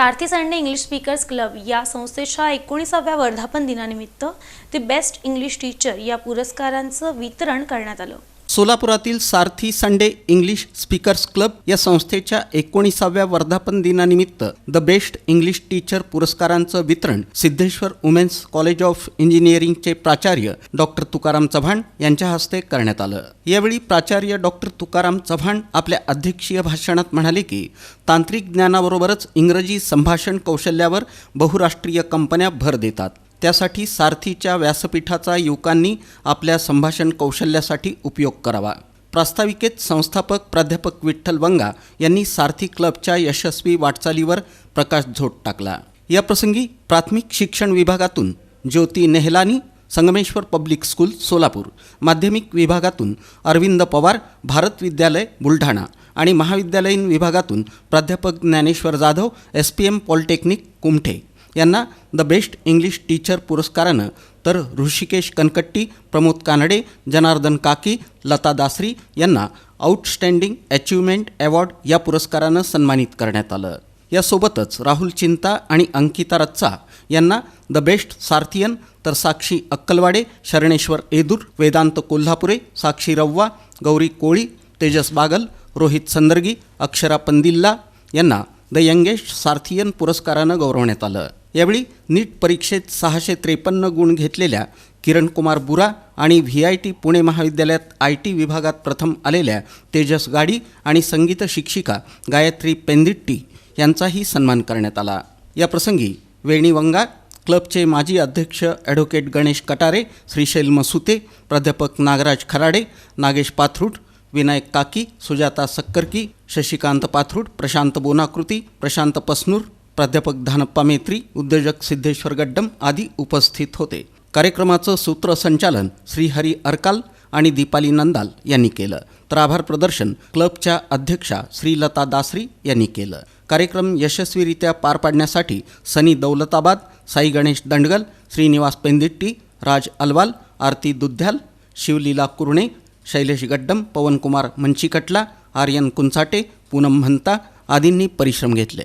Sarathi Sunday English speakers club या संस्थेच्या एकोणीसाव्या वर्धापन दिनानिमित्त द बेस्ट इंग्लिश टीचर या पुरस्कारांचं वितरण करण्यात आलं. सोलापुरातील Sarathi Sunday English speakers club या संस्थेच्या एकोणीसाव्या वर्धापन दिनानिमित्त द बेस्ट इंग्लिश टीचर पुरस्कारांचं वितरण सिद्धेश्वर वुमेन्स कॉलेज ऑफ इंजिनिअरिंगचे प्राचार्य डॉक्टर तुकाराम चव्हाण यांच्या हस्ते करण्यात आलं. यावेळी प्राचार्य डॉक्टर तुकाराम चव्हाण आपल्या अध्यक्षीय भाषणात म्हणाले की तांत्रिक ज्ञानाबरोबरच इंग्रजी संभाषण कौशल्यावर बहुराष्ट्रीय कंपन्या भर देतात. त्यासाठी सारथीच्या व्यासपीठाचा युवकांनी आपल्या संभाषण कौशल्यासाठी उपयोग करावा. प्रास्ताविकेत संस्थापक प्राध्यापक विठ्ठल वंगा यांनी सारथी क्लबच्या यशस्वी वाटचालीवर प्रकाश झोट टाकला. या प्रसंगी प्राथमिक शिक्षण विभागातून ज्योती नेहलानी संगमेश्वर पब्लिक स्कूल सोलापूर माध्यमिक विभागातून अरविंद पवार भारत विद्यालय बुलढाणा आणि महाविद्यालयीन विभागातून प्राध्यापक Dnyaneshwar Jadhav S P M polytechnic Kumathe. यांना द बेस्ट इंग्लिश टीचर पुरस्कारानं तर ऋषिकेश कनकट्टी प्रमोद कानडे जनार्दन काकी लता दासरी यांना आउटस्टँडिंग अचिव्हमेंट अवॉर्ड या पुरस्कारानं सन्मानित करण्यात आलं. यासोबतच राहुल चिंता आणि अंकिता रच्चा यांना द बेस्ट सार्थियन तर साक्षी अक्कलवाडे शरणेश्वर एदूर वेदांत कोल्हापुरे साक्षी रव्वा गौरी कोळी तेजस बागल रोहित संदर्गी अक्षरा पंदिल्ला यांना द यंगेस्ट सार्थियन पुरस्कारानं गौरवण्यात आलं. यावेळी नीट परीक्षेत सहाशे त्रेपन्न गुण घेतलेल्या किरणकुमार बुरा आणि व्ही आय टी पुणे महाविद्यालयात आय टी विभागात प्रथम आलेल्या तेजस गाडी आणि संगीत शिक्षिका गायत्री पेंदिट्टी यांचाही सन्मान करण्यात आला. याप्रसंगी वेणी वंगा क्लबचे माजी अध्यक्ष ॲडव्होकेट गणेश कटारे श्रीशैल मसुते प्राध्यापक नागराज खराडे नागेश पाथरूट विनायक काकी सुजाता सक्करकी शशिकांत पाथरूड प्रशांत बोनाकृती प्रशांत पसनूर प्राध्यापक धानप्पा मेत्री उद्योजक सिद्धेश्वर गड्डम आदी उपस्थित होते. कार्यक्रमाचं सूत्रसंचालन श्रीहरी अरकाल आणि दीपाली नंदाल यांनी केलं. तर आभार प्रदर्शन क्लबच्या अध्यक्षा श्रीलता दासरी यांनी केलं. कार्यक्रम यशस्वीरित्या पार पाडण्यासाठी सनी दौलताबाद साई गणेश दंडगल श्रीनिवास पेंदिट्टी राज अलवाल आरती दुध्याल शिवलीला कुरणे शैलेश गड्डम पवनकुमार मंचिकटला आर्यन कुंचाटे पूनम महंता आदींनी परिश्रम घेतले.